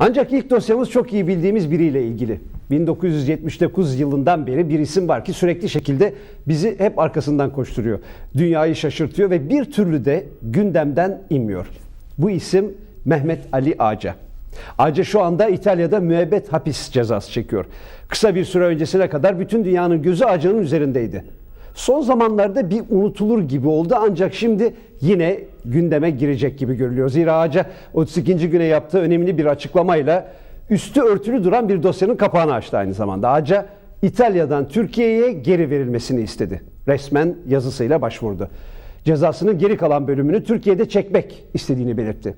Ancak ilk dosyamız çok iyi bildiğimiz biriyle ilgili. 1979 yılından beri bir isim var ki sürekli şekilde bizi hep arkasından koşturuyor. Dünyayı şaşırtıyor ve bir türlü de gündemden inmiyor. Bu isim Mehmet Ali Ağca. Ağca şu anda İtalya'da müebbet hapis cezası çekiyor. Kısa bir süre öncesine kadar bütün dünyanın gözü Ağca'nın üzerindeydi. Son zamanlarda bir unutulur gibi oldu ancak şimdi yine gündeme girecek gibi görülüyor. Zira Ağaca 32. güne yaptığı önemli bir açıklamayla üstü örtülü duran bir dosyanın kapağını açtı aynı zamanda. Ağaca İtalya'dan Türkiye'ye geri verilmesini istedi. Resmen yazısıyla başvurdu. Cezasının geri kalan bölümünü Türkiye'de çekmek istediğini belirtti.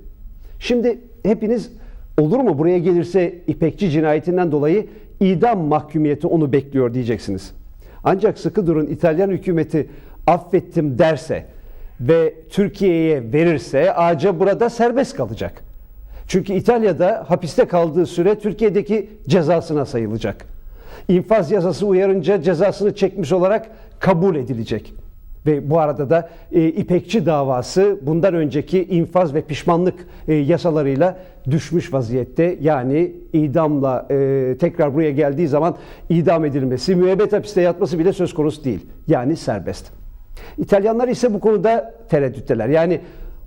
Şimdi hepiniz olur mu buraya gelirse İpekçi cinayetinden dolayı idam mahkumiyeti onu bekliyor diyeceksiniz. Ancak sıkı durun İtalyan hükümeti affettim derse ve Türkiye'ye verirse Ağaca burada serbest kalacak. Çünkü İtalya'da hapiste kaldığı süre Türkiye'deki cezasına sayılacak. İnfaz yasası uyarınca cezasını çekmiş olarak kabul edilecek. Ve bu arada da e, İpekçi davası bundan önceki infaz ve pişmanlık e, yasalarıyla düşmüş vaziyette. Yani idamla e, tekrar buraya geldiği zaman idam edilmesi, müebbet hapiste yatması bile söz konusu değil. Yani serbest. İtalyanlar ise bu konuda tereddütteler. Yani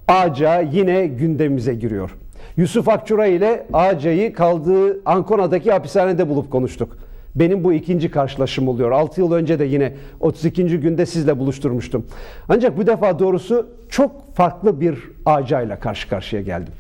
Ağca yine gündemimize giriyor. Yusuf Akçura ile Ağca'yı kaldığı Ankona'daki hapishanede bulup konuştuk. Benim bu ikinci karşılaşım oluyor. 6 yıl önce de yine 32. günde sizle buluşturmuştum. Ancak bu defa doğrusu çok farklı bir Ağca'yla karşı karşıya geldim.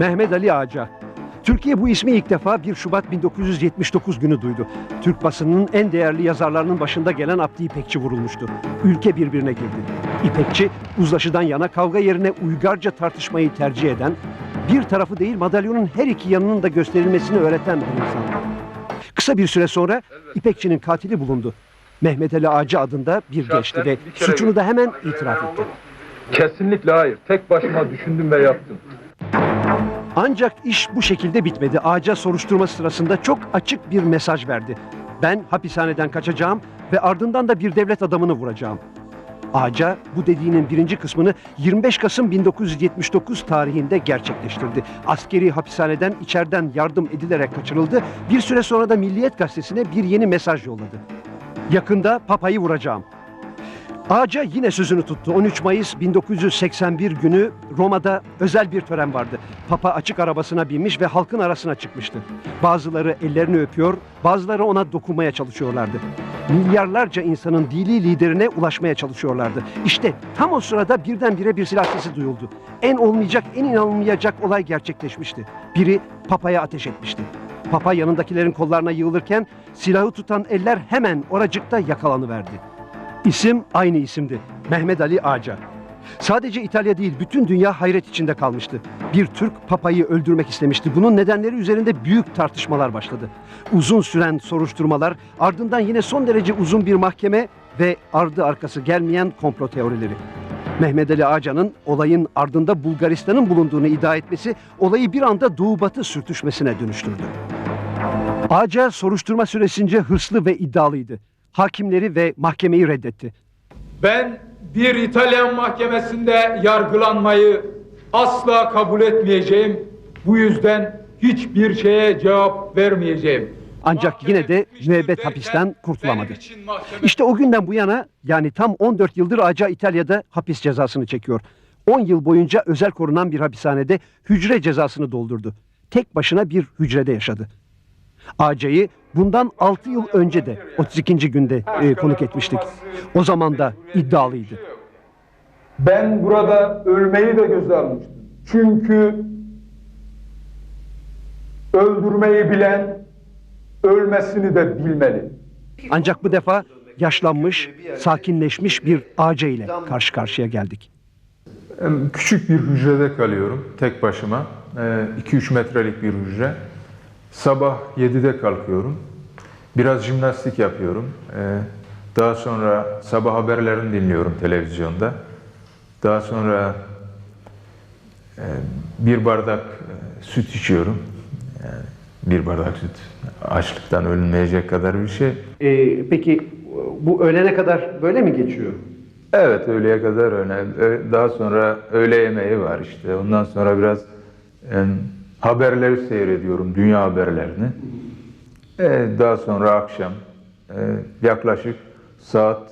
Mehmet Ali Ağca. Türkiye bu ismi ilk defa 1 Şubat 1979 günü duydu. Türk basınının en değerli yazarlarının başında gelen Abdi İpekçi vurulmuştu. Ülke birbirine girdi. İpekçi uzlaşıdan yana kavga yerine uygarca tartışmayı tercih eden, bir tarafı değil madalyonun her iki yanının da gösterilmesini öğreten bir insandı. Kısa bir süre sonra İpekçi'nin katili bulundu. Mehmet Ali Ağca adında bir gençti ve suçunu da hemen itiraf etti. Kesinlikle hayır. Tek başıma düşündüm ve yaptım. Ancak iş bu şekilde bitmedi. Ağaca soruşturma sırasında çok açık bir mesaj verdi. Ben hapishaneden kaçacağım ve ardından da bir devlet adamını vuracağım. Ağaca bu dediğinin birinci kısmını 25 Kasım 1979 tarihinde gerçekleştirdi. Askeri hapishaneden içeriden yardım edilerek kaçırıldı. Bir süre sonra da Milliyet Gazetesi'ne bir yeni mesaj yolladı. Yakında Papa'yı vuracağım. Ağaca yine sözünü tuttu. 13 Mayıs 1981 günü Roma'da özel bir tören vardı. Papa açık arabasına binmiş ve halkın arasına çıkmıştı. Bazıları ellerini öpüyor, bazıları ona dokunmaya çalışıyorlardı. Milyarlarca insanın dili liderine ulaşmaya çalışıyorlardı. İşte tam o sırada birdenbire bir silah sesi duyuldu. En olmayacak, en inanılmayacak olay gerçekleşmişti. Biri Papa'ya ateş etmişti. Papa yanındakilerin kollarına yığılırken silahı tutan eller hemen oracıkta yakalanıverdi. İsim aynı isimdi. Mehmet Ali Ağca. Sadece İtalya değil bütün dünya hayret içinde kalmıştı. Bir Türk papayı öldürmek istemişti. Bunun nedenleri üzerinde büyük tartışmalar başladı. Uzun süren soruşturmalar, ardından yine son derece uzun bir mahkeme ve ardı arkası gelmeyen komplo teorileri. Mehmet Ali Ağca'nın olayın ardında Bulgaristan'ın bulunduğunu iddia etmesi olayı bir anda Doğu Batı sürtüşmesine dönüştürdü. Ağca soruşturma süresince hırslı ve iddialıydı. Hakimleri ve mahkemeyi reddetti. Ben bir İtalyan mahkemesinde yargılanmayı asla kabul etmeyeceğim. Bu yüzden hiçbir şeye cevap vermeyeceğim. Ancak yine de müebbet hapisten kurtulamadı. İşte o günden bu yana yani tam 14 yıldır Ağca İtalya'da hapis cezasını çekiyor. 10 yıl boyunca özel korunan bir hapishanede hücre cezasını doldurdu. Tek başına bir hücrede yaşadı. Ağca'yı bundan 6 yıl önce de 32. günde e, konuk etmiştik. O zaman da iddialıydı. Ben burada ölmeyi de göze almıştım. Çünkü öldürmeyi bilen ölmesini de bilmeli. Ancak bu defa yaşlanmış, sakinleşmiş bir Ağca ile karşı karşıya geldik. Küçük bir hücrede kalıyorum tek başıma. 2-3 metrelik bir hücre. Sabah 7'de kalkıyorum. Biraz jimnastik yapıyorum. Ee, Daha sonra sabah haberlerini dinliyorum televizyonda. Daha sonra e, bir bardak e, süt içiyorum. Yani bir bardak süt açlıktan ölünmeyecek kadar bir şey. Ee, peki bu öğlene kadar böyle mi geçiyor? Evet öğleye kadar önemli. Ö- Daha sonra öğle yemeği var işte. Ondan sonra biraz e, haberleri seyrediyorum, dünya haberlerini. E, daha sonra akşam e, yaklaşık saat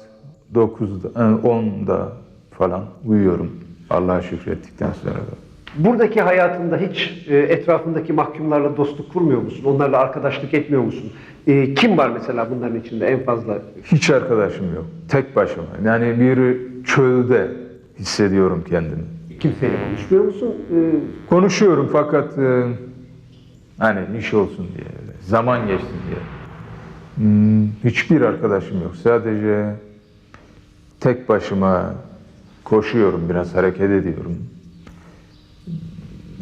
9'da, e, 10'da falan uyuyorum. Allah'a şükrettikten sonra da. Buradaki hayatında hiç e, etrafındaki mahkumlarla dostluk kurmuyor musun? Onlarla arkadaşlık etmiyor musun? E, kim var mesela bunların içinde en fazla? Hiç arkadaşım yok. Tek başıma. Yani bir çölde hissediyorum kendimi. Kimseyle konuşmuyor musun? E, Konuşuyorum fakat e, hani iş olsun diye, zaman geçsin diye. Hmm, hiçbir arkadaşım yok. Sadece tek başıma koşuyorum, biraz hareket ediyorum.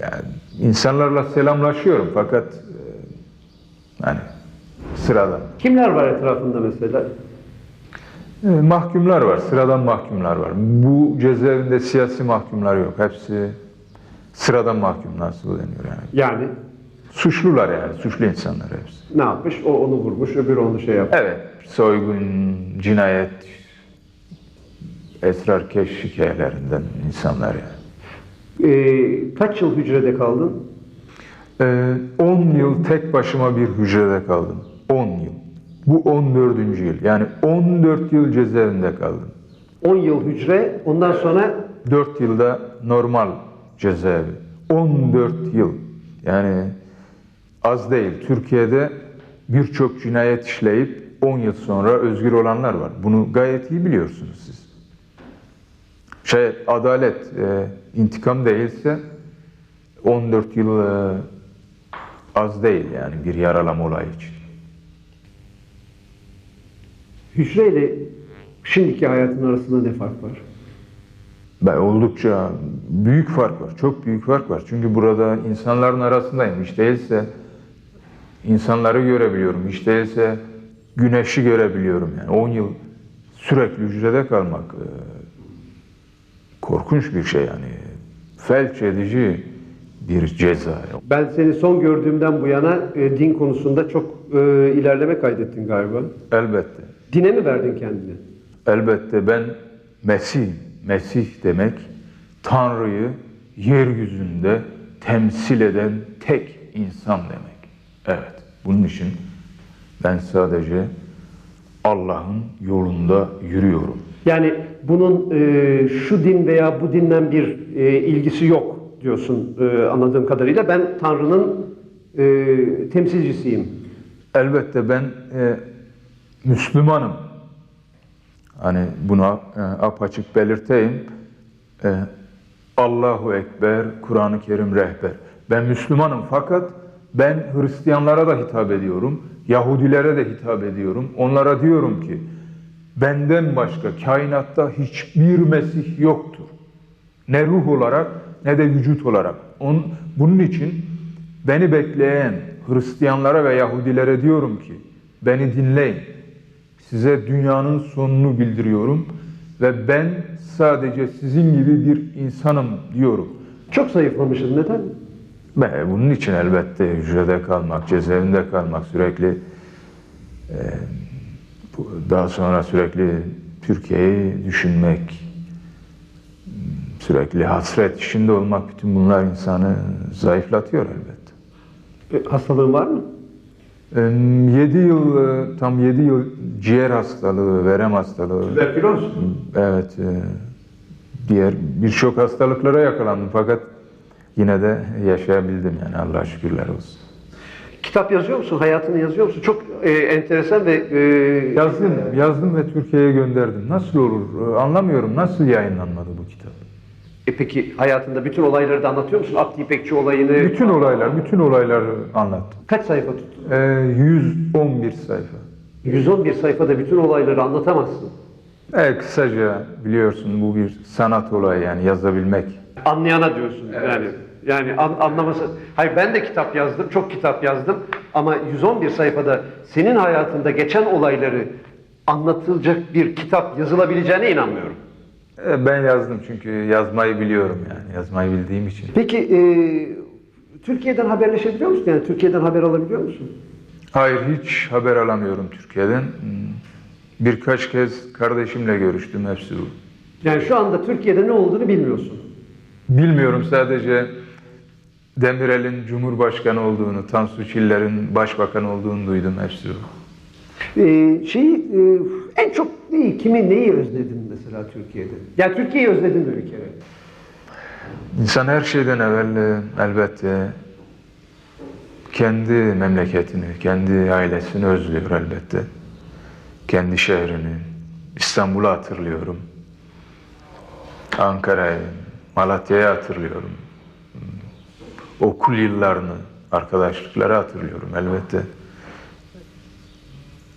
Yani insanlarla selamlaşıyorum fakat e, hani sıradan. kimler var etrafında mesela? E, mahkumlar var, sıradan mahkumlar var. Bu cezaevinde siyasi mahkumlar yok. Hepsi sıradan mahkum nasıl deniyor yani. Yani Suçlular yani, suçlu insanlar hepsi. ne yapmış? O onu vurmuş, öbürü onu şey yapmış. Evet, soygun, cinayet, esrarkeş hikayelerinden insanlar yani. E, kaç yıl hücrede kaldın? Ee, 10 yıl tek başıma bir hücrede kaldım. 10 yıl. Bu 14. yıl. Yani 14 yıl cezaevinde kaldım. 10 yıl hücre, ondan sonra 4 yılda normal cezaevi. 14 yıl. Yani az değil. Türkiye'de birçok cinayet işleyip 10 yıl sonra özgür olanlar var. Bunu gayet iyi biliyorsunuz siz. Şey, adalet, e, intikam değilse 14 yıl e, az değil yani bir yaralama olayı için. Hücreyle şimdiki hayatın arasında ne fark var? Ben oldukça büyük fark var. Çok büyük fark var. Çünkü burada insanların arasındayım. Hiç değilse insanları görebiliyorum. Hiç değilse güneşi görebiliyorum. Yani 10 yıl sürekli hücrede kalmak e, korkunç bir şey yani. Felç edici bir ceza. Ben seni son gördüğümden bu yana e, din konusunda çok e, ilerleme kaydettin galiba. Elbette. Dine mi verdin kendini? Elbette ben Mesih, Mesih demek Tanrı'yı yeryüzünde temsil eden tek insan demek. Evet, bunun için ben sadece Allah'ın yolunda yürüyorum. Yani bunun e, şu din veya bu dinden bir e, ilgisi yok diyorsun e, anladığım kadarıyla. Ben Tanrı'nın e, temsilcisiyim. Elbette ben e, Müslümanım. Hani bunu e, apaçık belirteyim. E, Allahu Ekber, Kur'an-ı Kerim rehber. Ben Müslümanım fakat ben Hristiyanlara da hitap ediyorum. Yahudilere de hitap ediyorum. Onlara diyorum ki benden başka kainatta hiçbir Mesih yoktur. Ne ruh olarak ne de vücut olarak. On, bunun için beni bekleyen Hristiyanlara ve Yahudilere diyorum ki beni dinleyin. Size dünyanın sonunu bildiriyorum ve ben sadece sizin gibi bir insanım diyorum. Çok zayıflamışsın. Neden? Ve bunun için elbette hücrede kalmak, cezaevinde kalmak sürekli e, daha sonra sürekli Türkiye'yi düşünmek, sürekli hasret içinde olmak bütün bunlar insanı zayıflatıyor elbette. E, hastalığın var mı? 7 yıl, e, tam 7 yıl ciğer hastalığı, verem hastalığı, Tüberküloz. evet e, diğer birçok hastalıklara yakalandım fakat yine de yaşayabildim yani Allah'a şükürler olsun. Kitap yazıyor musun? Hayatını yazıyor musun? Çok e, enteresan ve e, Yazdım, yazdım ve Türkiye'ye gönderdim. Nasıl olur? Ee, Anlamıyorum. Nasıl yayınlanmadı bu kitap? E peki hayatında bütün olayları da anlatıyor musun? Abdi İpekçi olayını. Bütün olaylar, bütün olayları anlattım. Kaç sayfa tuttun? Ee, 111 sayfa. 111 sayfada bütün olayları anlatamazsın. Evet, kısaca biliyorsun bu bir sanat olayı yani yazabilmek. Anlayana diyorsun yani. Yani an, anlaması. Hayır ben de kitap yazdım, çok kitap yazdım ama 111 sayfada senin hayatında geçen olayları anlatılacak bir kitap yazılabileceğine inanmıyorum. E, Ben yazdım çünkü yazmayı biliyorum yani. Yazmayı bildiğim için. Peki e, Türkiye'den haberleşebiliyor musun? Yani Türkiye'den haber alabiliyor musun? Hayır hiç haber alamıyorum Türkiye'den. Hmm, Birkaç kez kardeşimle görüştüm hepsi bu. Yani şu anda Türkiye'de ne olduğunu bilmiyorsun. Bilmiyorum sadece Demirel'in Cumhurbaşkanı olduğunu, Tansu Çiller'in Başbakan olduğunu duydum hepsi bu. Ee, şeyi e, en çok neyi, kimi neyi özledin mesela Türkiye'de? Yani Türkiye'yi özledin mi bir kere? İnsan her şeyden evvel e, elbette kendi memleketini, kendi ailesini özlüyor elbette. Kendi şehrini, İstanbul'u hatırlıyorum. Ankara'yı, Malatya'yı hatırlıyorum. Okul yıllarını, arkadaşlıkları hatırlıyorum elbette.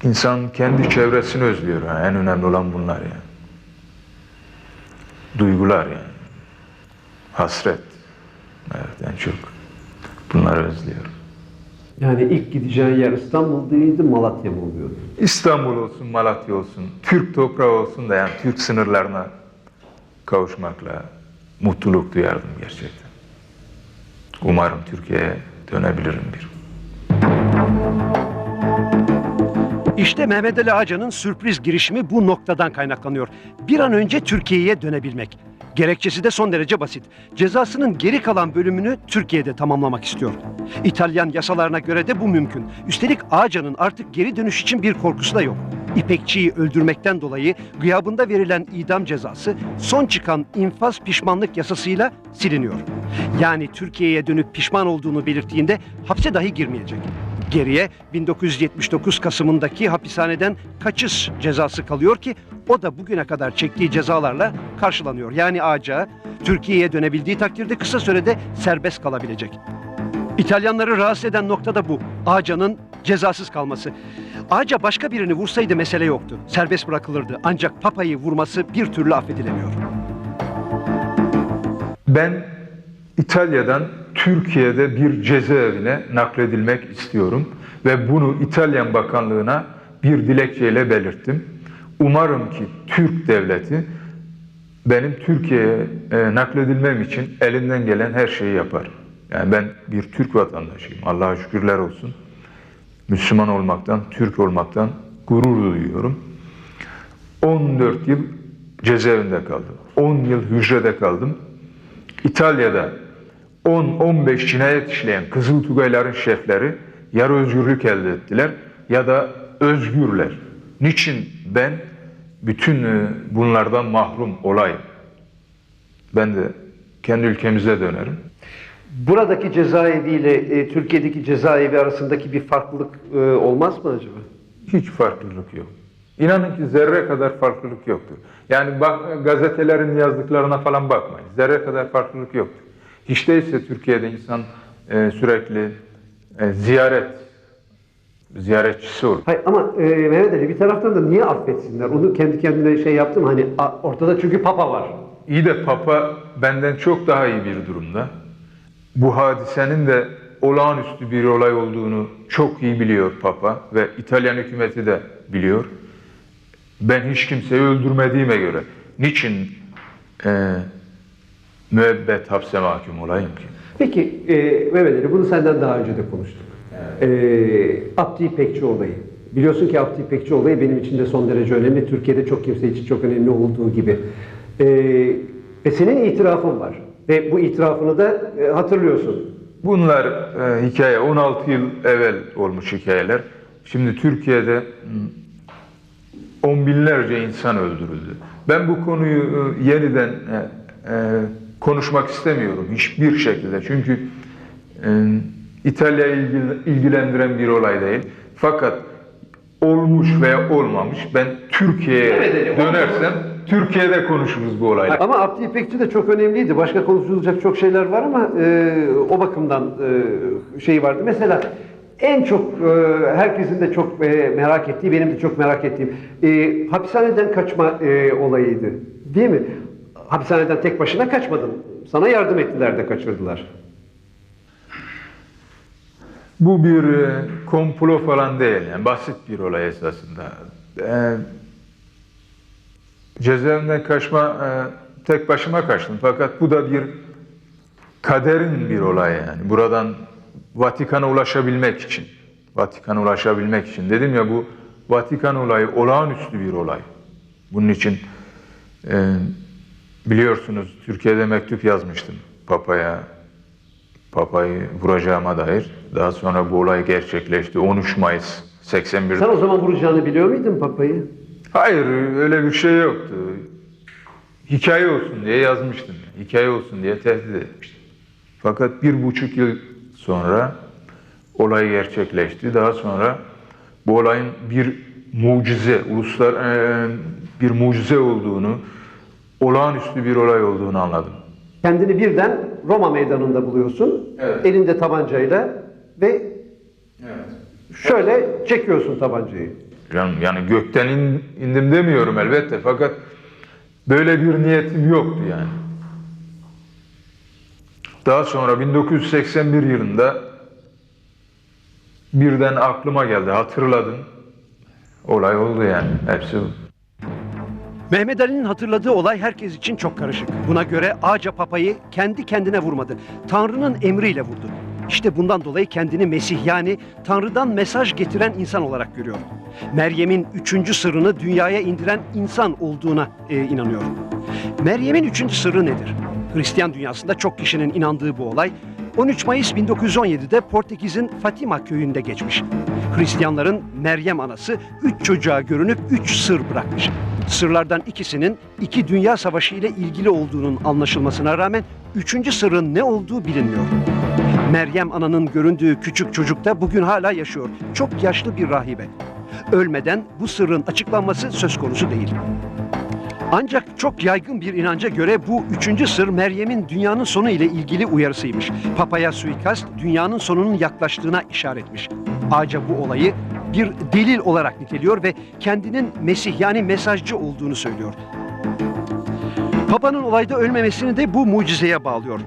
İnsan kendi çevresini özlüyor. yani. En önemli olan bunlar yani. Duygular yani. Hasret. Evet en çok. Bunları özlüyorum. Yani ilk gideceğin yer İstanbul değildi, Malatya mı oluyordu? İstanbul olsun, Malatya olsun, Türk toprağı olsun da yani Türk sınırlarına kavuşmakla mutluluk duyardım gerçekten. Umarım Türkiye'ye dönebilirim bir. İşte Mehmet Ali Ağcan'ın sürpriz girişimi bu noktadan kaynaklanıyor. Bir an önce Türkiye'ye dönebilmek. Gerekçesi de son derece basit. Cezasının geri kalan bölümünü Türkiye'de tamamlamak istiyor. İtalyan yasalarına göre de bu mümkün. Üstelik Ağcan'ın artık geri dönüş için bir korkusu da yok. İpekçiyi öldürmekten dolayı gıyabında verilen idam cezası son çıkan infaz pişmanlık yasasıyla siliniyor. Yani Türkiye'ye dönüp pişman olduğunu belirttiğinde hapse dahi girmeyecek. Geriye 1979 Kasım'ındaki hapishaneden kaçış cezası kalıyor ki o da bugüne kadar çektiği cezalarla karşılanıyor. Yani Ağca Türkiye'ye dönebildiği takdirde kısa sürede serbest kalabilecek. İtalyanları rahatsız eden nokta da bu. Ağca'nın cezasız kalması. Ağca başka birini vursaydı mesele yoktu. Serbest bırakılırdı. Ancak Papa'yı vurması bir türlü affedilemiyor. Ben İtalya'dan Türkiye'de bir cezaevine nakledilmek istiyorum ve bunu İtalyan Bakanlığı'na bir dilekçeyle belirttim. Umarım ki Türk devleti benim Türkiye'ye e, nakledilmem için elinden gelen her şeyi yapar. Yani ben bir Türk vatandaşıyım. Allah'a şükürler olsun. Müslüman olmaktan, Türk olmaktan gurur duyuyorum. 14 yıl cezaevinde kaldım. 10 yıl hücrede kaldım. İtalya'da 10-15 cinayet işleyen Kızıl Tugayların şefleri ya özgürlük elde ettiler ya da özgürler. Niçin ben bütün e, bunlardan mahrum olayım? Ben de kendi ülkemize dönerim. Buradaki cezaevi ile e, Türkiye'deki cezaevi arasındaki bir farklılık e, olmaz mı acaba? Hiç farklılık yok. İnanın ki zerre kadar farklılık yoktur. Yani bak, gazetelerin yazdıklarına falan bakmayın. Zerre kadar farklılık yoktur. Hiç değilse Türkiye'de insan e, sürekli e, ziyaret ziyaretçisi olur. Hayır ama e, Mehmet Ali bir taraftan da niye affetsinler? Onu kendi kendine şey yaptım hani a- ortada çünkü Papa var. İyi de Papa benden çok daha iyi bir durumda. Bu hadisenin de olağanüstü bir olay olduğunu çok iyi biliyor Papa ve İtalyan hükümeti de biliyor. Ben hiç kimseyi öldürmediğime göre niçin e, müebbet hapse mahkum olayım ki? Peki e, Mehmet Ali bunu senden daha önce de konuştuk. E, Abdi İpekçi olayı. Biliyorsun ki Abdi İpekçi olayı benim için de son derece önemli. Türkiye'de çok kimse için çok önemli olduğu gibi. E, ve senin itirafın var. Ve bu itirafını da e, hatırlıyorsun. Bunlar e, hikaye 16 yıl evvel olmuş hikayeler. Şimdi Türkiye'de on binlerce insan öldürüldü. Ben bu konuyu e, yeniden e, e, konuşmak istemiyorum hiçbir şekilde. Çünkü e, İtalya'yı ilgil- ilgilendiren bir olay değil. Fakat olmuş veya olmamış ben Türkiye'ye evet, dönersem Türkiye'de konuşuruz bu olayı. Ama Abdi İpekçi de çok önemliydi. Başka konuşulacak çok şeyler var ama e, o bakımdan e, şey vardı. Mesela en çok e, herkesin de çok e, merak ettiği, benim de çok merak ettiğim e, hapishaneden kaçma e, olayıydı. Değil mi? Hapishaneden tek başına kaçmadın. Sana yardım ettiler de kaçırdılar. Bu bir e, komplo falan değil yani basit bir olay esasında. E, cezaevinden kaçma, e, tek başıma kaçtım. Fakat bu da bir kaderin bir olayı yani. Buradan Vatikan'a ulaşabilmek için, Vatikan'a ulaşabilmek için. Dedim ya bu Vatikan olayı olağanüstü bir olay. Bunun için e, biliyorsunuz Türkiye'de mektup yazmıştım Papa'ya, Papa'yı vuracağıma dair. Daha sonra bu olay gerçekleşti. 13 Mayıs 81'de. Sen o zaman vuracağını biliyor muydun papayı? Hayır öyle bir şey yoktu. Hikaye olsun diye yazmıştım. Hikaye olsun diye tehdit etmiştim. Fakat bir buçuk yıl sonra olay gerçekleşti. Daha sonra bu olayın bir mucize, uluslar eee, bir mucize olduğunu, olağanüstü bir olay olduğunu anladım. Kendini birden Roma meydanında buluyorsun. Evet. Elinde tabancayla ve şöyle çekiyorsun tabancayı. Yani, yani gökten in- indim demiyorum elbette fakat böyle bir niyetim yoktu yani. Daha sonra 1981 yılında birden aklıma geldi, hatırladım. Olay oldu yani, hepsi. Mehmet Ali'nin hatırladığı olay herkes için çok karışık. Buna göre Ağaca Papa'yı kendi kendine vurmadı. Tanrı'nın emriyle vurdu. İşte bundan dolayı kendini Mesih yani Tanrı'dan mesaj getiren insan olarak görüyor. Meryem'in üçüncü sırrını dünyaya indiren insan olduğuna e, inanıyor. Meryem'in üçüncü sırrı nedir? Hristiyan dünyasında çok kişinin inandığı bu olay 13 Mayıs 1917'de Portekiz'in Fatima köyünde geçmiş. Hristiyanların Meryem anası üç çocuğa görünüp üç sır bırakmış. Sırlardan ikisinin iki dünya savaşı ile ilgili olduğunun anlaşılmasına rağmen üçüncü sırrın ne olduğu bilinmiyor. Meryem ananın göründüğü küçük çocuk da bugün hala yaşıyor. Çok yaşlı bir rahibe. Ölmeden bu sırrın açıklanması söz konusu değil. Ancak çok yaygın bir inanca göre bu üçüncü sır Meryem'in dünyanın sonu ile ilgili uyarısıymış. Papaya suikast dünyanın sonunun yaklaştığına işaretmiş. Ağaca bu olayı bir delil olarak niteliyor ve kendinin Mesih yani mesajcı olduğunu söylüyor. Papa'nın olayda ölmemesini de bu mucizeye bağlıyor.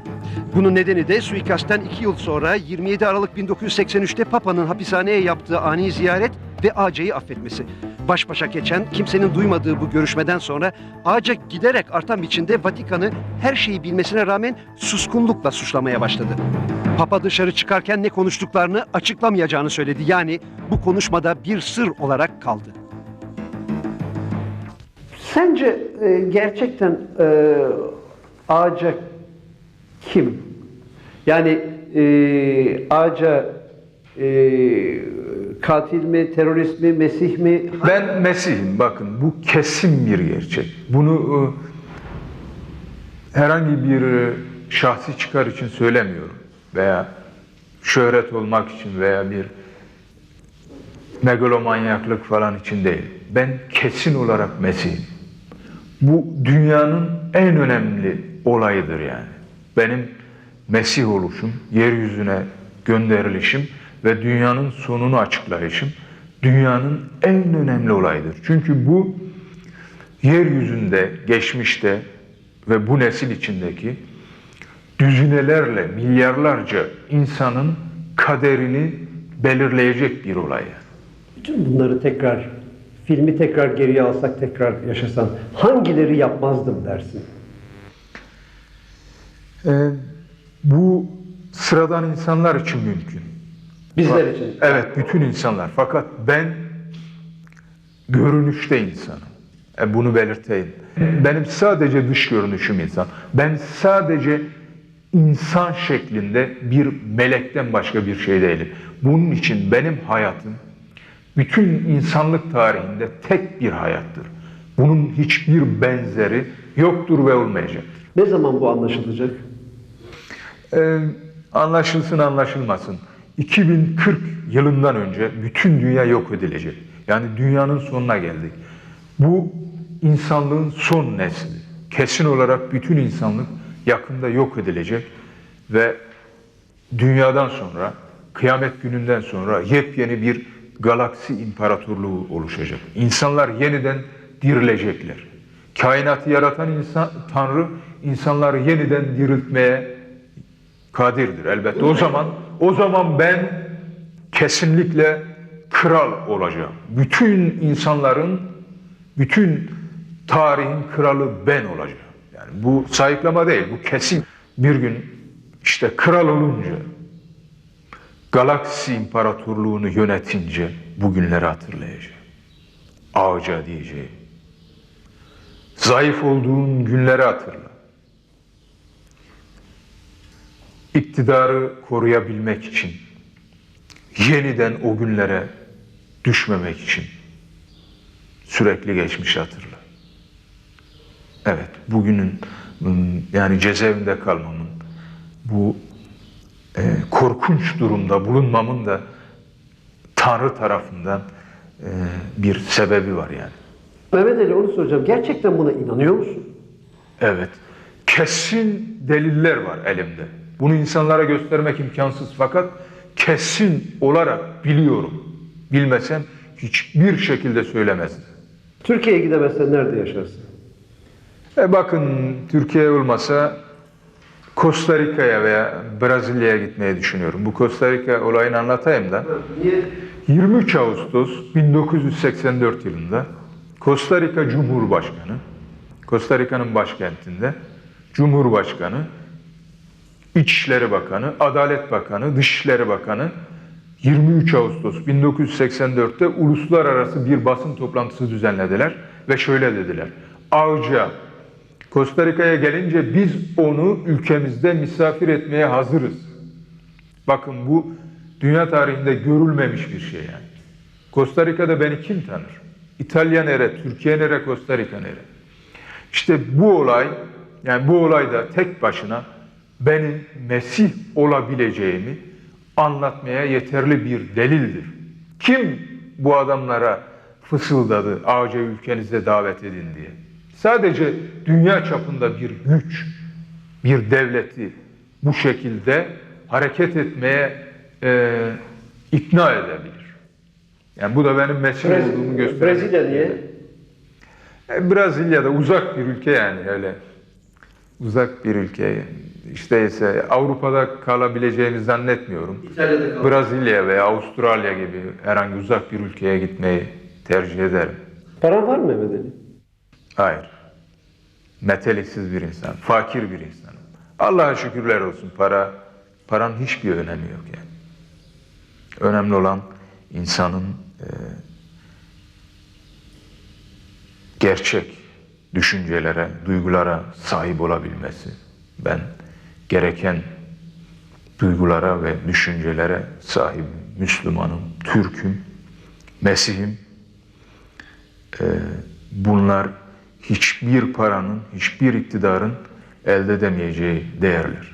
Bunun nedeni de suikastten iki yıl sonra 27 Aralık 1983'te Papa'nın hapishaneye yaptığı ani ziyaret ve Ağaca'yı affetmesi. Baş başa geçen, kimsenin duymadığı bu görüşmeden sonra Ağaca giderek artan biçimde Vatikan'ı her şeyi bilmesine rağmen suskunlukla suçlamaya başladı. Papa dışarı çıkarken ne konuştuklarını açıklamayacağını söyledi. Yani bu konuşmada bir sır olarak kaldı. Sence e, gerçekten e, Ağaca kim? Yani e, Ağaca e, katil mi, terörist mi, Mesih mi? Ben Mesih'im bakın bu kesin bir gerçek. Bunu e, herhangi bir e, şahsi çıkar için söylemiyorum veya şöhret olmak için veya bir megalomanyaklık falan için değil. Ben kesin olarak Mesih'im. Bu dünyanın en önemli olayıdır yani. Benim Mesih oluşum, yeryüzüne gönderilişim ve dünyanın sonunu açıklayışım dünyanın en önemli olayıdır. Çünkü bu yeryüzünde, geçmişte ve bu nesil içindeki düzinelerle, milyarlarca insanın kaderini belirleyecek bir olay. Bütün bunları tekrar, filmi tekrar geriye alsak, tekrar yaşasan hangileri yapmazdım dersin? Ee, bu sıradan insanlar için mümkün. Bizler için. Evet, bütün insanlar. Fakat ben görünüşte insanım. E, bunu belirteyim. Benim sadece dış görünüşüm insan. Ben sadece insan şeklinde bir melekten başka bir şey değilim. Bunun için benim hayatım bütün insanlık tarihinde tek bir hayattır. Bunun hiçbir benzeri yoktur ve olmayacaktır. Ne zaman bu anlaşılacak? Ee, anlaşılsın anlaşılmasın. 2040 yılından önce bütün dünya yok edilecek. Yani dünyanın sonuna geldik. Bu insanlığın son nesli. Kesin olarak bütün insanlık yakında yok edilecek ve dünyadan sonra, kıyamet gününden sonra yepyeni bir galaksi imparatorluğu oluşacak. İnsanlar yeniden dirilecekler. Kainatı yaratan insan, Tanrı insanları yeniden diriltmeye kadirdir elbette. O zaman o zaman ben kesinlikle kral olacağım. Bütün insanların bütün tarihin kralı ben olacağım. Yani bu sayıklama değil, bu kesin. Bir gün işte kral olunca, galaksi imparatorluğunu yönetince bugünleri hatırlayacağım. Ağaca diyeceğim. Zayıf olduğun günleri hatırla. İktidarı koruyabilmek için, yeniden o günlere düşmemek için sürekli geçmişi hatırla. Evet, bugünün yani cezaevinde kalmamın, bu e, korkunç durumda bulunmamın da Tanrı tarafından e, bir sebebi var yani. Mehmet Ali onu soracağım. Gerçekten buna inanıyor musun? Evet. Kesin deliller var elimde. Bunu insanlara göstermek imkansız fakat kesin olarak biliyorum. Bilmesem hiçbir şekilde söylemezdim. Türkiye'ye gidemezsen nerede yaşarsın? E bakın Türkiye olmasa Costa Rica'ya veya Brezilya'ya gitmeyi düşünüyorum. Bu Costa Rica olayını anlatayım da. Niye? 23 Ağustos 1984 yılında Costa Rica Cumhurbaşkanı, Costa Rica'nın başkentinde Cumhurbaşkanı, İçişleri Bakanı, Adalet Bakanı, Dışişleri Bakanı 23 Ağustos 1984'te uluslararası bir basın toplantısı düzenlediler ve şöyle dediler. Avcı Costa Rica'ya gelince biz onu ülkemizde misafir etmeye hazırız. Bakın bu dünya tarihinde görülmemiş bir şey yani. Costa Rica'da beni kim tanır? İtalya nere, Türkiye nere, Costa Rica nere? İşte bu olay, yani bu olayda tek başına benim Mesih olabileceğimi anlatmaya yeterli bir delildir. Kim bu adamlara fısıldadı, ağaca ülkenize davet edin diye? Sadece dünya çapında bir güç, bir devleti bu şekilde hareket etmeye e, ikna edebilir. Yani bu da benim Mesih olduğumu gösteriyor. Brezilya niye? E, Brezilya'da uzak bir ülke yani öyle uzak bir ülke. İşte ise Avrupa'da kalabileceğimi zannetmiyorum. İtalya'da kal. Brezilya veya Avustralya gibi herhangi uzak bir ülkeye gitmeyi tercih ederim. Paran var mı Mehmet Ali? Hayır. Meteliksiz bir insan, fakir bir insanım. Allah'a şükürler olsun para, paranın hiçbir önemi yok yani. Önemli olan insanın e, gerçek düşüncelere, duygulara sahip olabilmesi. Ben gereken duygulara ve düşüncelere sahibim. Müslümanım, Türk'üm, Mesih'im. Ee, bunlar hiçbir paranın, hiçbir iktidarın elde edemeyeceği değerler.